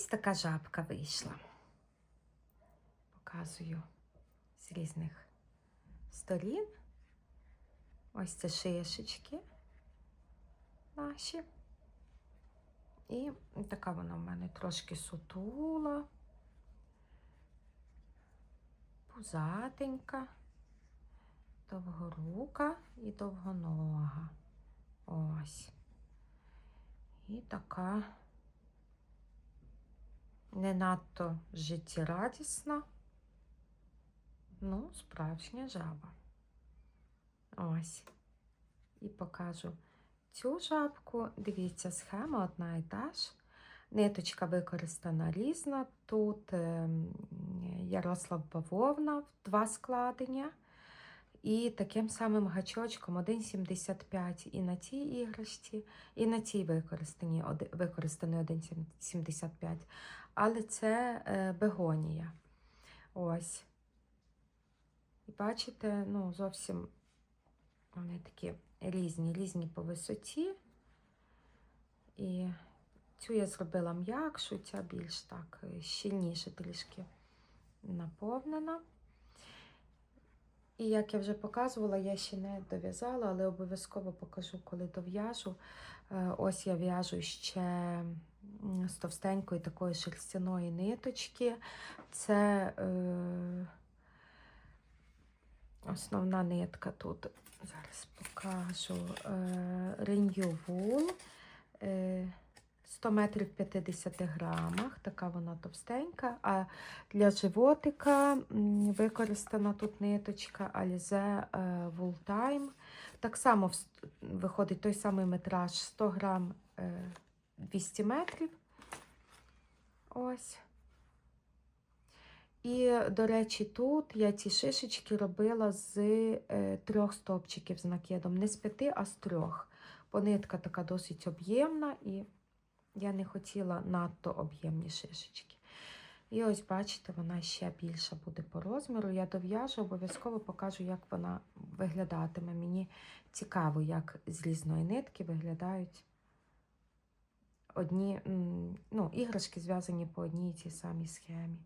Ось така жабка вийшла. Показую з різних сторін. Ось це шишечки наші. І така вона в мене трошки сутула, пузатенька, довгорука і довгонога. Ось. І така не надто життєрадісна, ну, справжня жаба. Ось. І покажу цю жабку. Дивіться, схема одна і та ж. Ниточка використана різна. Тут ем, Ярослав бавовна два складення. І таким самим гачочком 1,75 і на цій іграшці, і на цій використані, використаний 1,75. Але це е, бегонія. Ось. І бачите, ну, зовсім вони такі різні, різні по висоті. І цю я зробила м'якшу, ця більш так е, щільніше трішки наповнена. І як я вже показувала, я ще не дов'язала, але обов'язково покажу, коли дов'яжу. Е, Ось я в'яжу ще з товстенької такої шерстяної ниточки. Це е, основна нитка тут. Зараз покажу. Е, Renew Wool. Е, 100 метрів в 50 грамах, така вона товстенька. А для животика використана тут ниточка Alize е, Wool Time. Так само виходить той самий метраж 100 грам е, 200 метрів. Ось. І, до речі, тут я ці шишечки робила з е, трьох стовпчиків з накидом. Не з п'яти, а з трьох. Бо нитка така досить об'ємна, і я не хотіла надто об'ємні шишечки. І ось, бачите, вона ще більша буде по розміру. Я дов'яжу, обов'язково покажу, як вона виглядатиме. Мені цікаво, як з різної нитки виглядають одні ну, іграшки, зв'язані по одній і тій самій схемі.